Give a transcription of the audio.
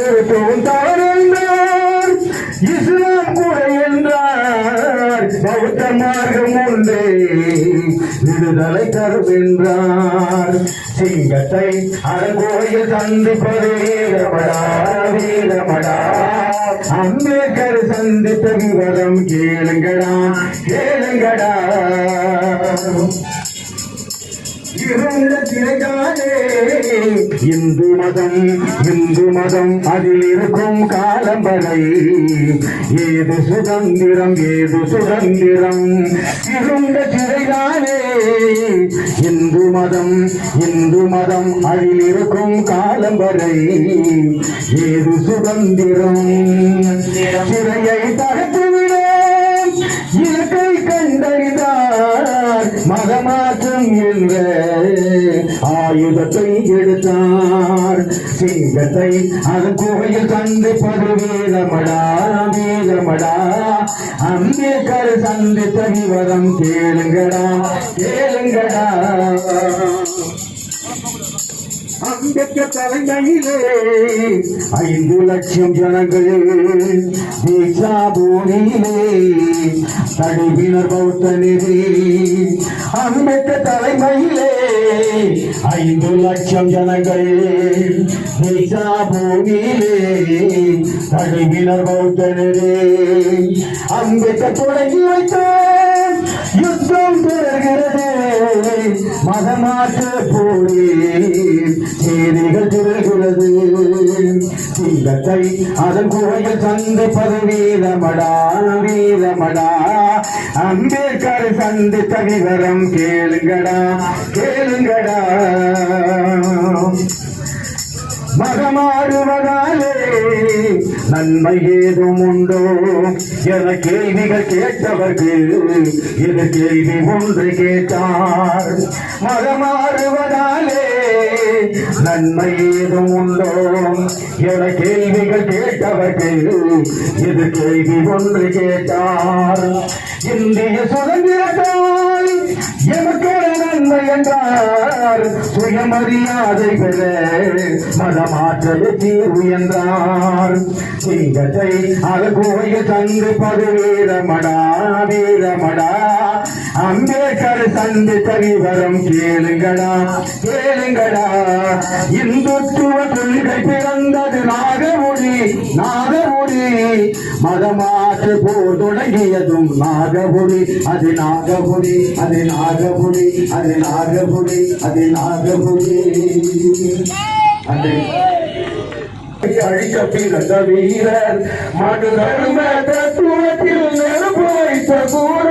திருத்தவும் என்றார் இஸ்லாம் கூட என்றார். பௌத்த மார்க்கம் ஒன்றே. விடுதலை தரும் என்றார். சிங்கத்தை அரங்கோயில் சந்திப்பது வீரமடா வீரமடா. அம்பேத்கர் சந்தித்த விவரம் கேளுங்கடா கேளுங்கடா. இருந்த திரைகாலே இந்து மதம் இந்து மதம் அதில் இருக்கும் காலம் வரை ஏது சுதந்திரம் ஏது சுதந்திரம்? இருந்த திரைகாலே இந்து மதம் இந்து மதம் அதில் இருக்கும் காலம் வரை ஏது சுதந்திரம்? சிறையை தகர்த்துவிடும் மகமாற்றம் என்ற ஆயுதத்தை எடுத்தார். சிங்கத்தை அதன் கோயில் சந்திப்பது வீரமடா. வீரமடா அம்பேத்கர் சந்தித்த விவரம் கேளுங்கடா கேளுங்கடா. அம்பேத்கர் தலைமையிலே ஐந்து லட்சம் ஜனங்கள் தீட்சா பூமியிலே தடுவினர் பௌத்த நிதி அம்பேத்கர் தலைமையிலே ஐந்து லட்சம் ஜனங்கள் தீட்சா பூமியிலே தடுவினர் பௌத்த நிதி அம்பேத்கர் தொடங்கி வைத்தார் யுத்தம் தொடர்கிறது மதமாற்ற போரே. செய்திகள் திரள்கிறது சிங்கத்தை அதன் கோயில் சந்திப்பது வீரமடா வீரமடா. அம்பேத்கர் சந்தித்த விவரம் கேளுங்கடா கேளுங்கடா. மகமாறுவதாலே நன்மை ஏதும் உண்டோ என கேள்விகள் கேட்டவர்கள் இது கேள்வி ஒன்று கேட்டார். மகமாறுவதாலே நன்மை ஏதும் உண்டோ என கேள்விகள் கேட்டவர்கள் இது கேள்வி ஒன்று கேட்டார். இந்திய சுதந்திரத்தால் எமக்கு நன்மை என்றார். சுயமரியாதை பெற மதமாற்றல் தீர்வு என்றார் சிங்கத்தை அழகோயில் சந்திப்பது வீரமடா வீரமடா. அம்பேத்கர் சந்தித்த விவரம் கேளுங்கடா கேளுங்கடா. இந்துத்துவ கொள்கை பிறந்தது நாகமுடி நாகமுடி. மதமாற்று போர் தொடங்கியதும் நாகபுரி அது நாகபுரி அது நாகபுரி அது நாகபுரி அது நாகபுரி அழிக்க பிறந்த வீரர் மனு தர்ம தத்துவத்தில் நெருப்பு வைத்த தத்துவ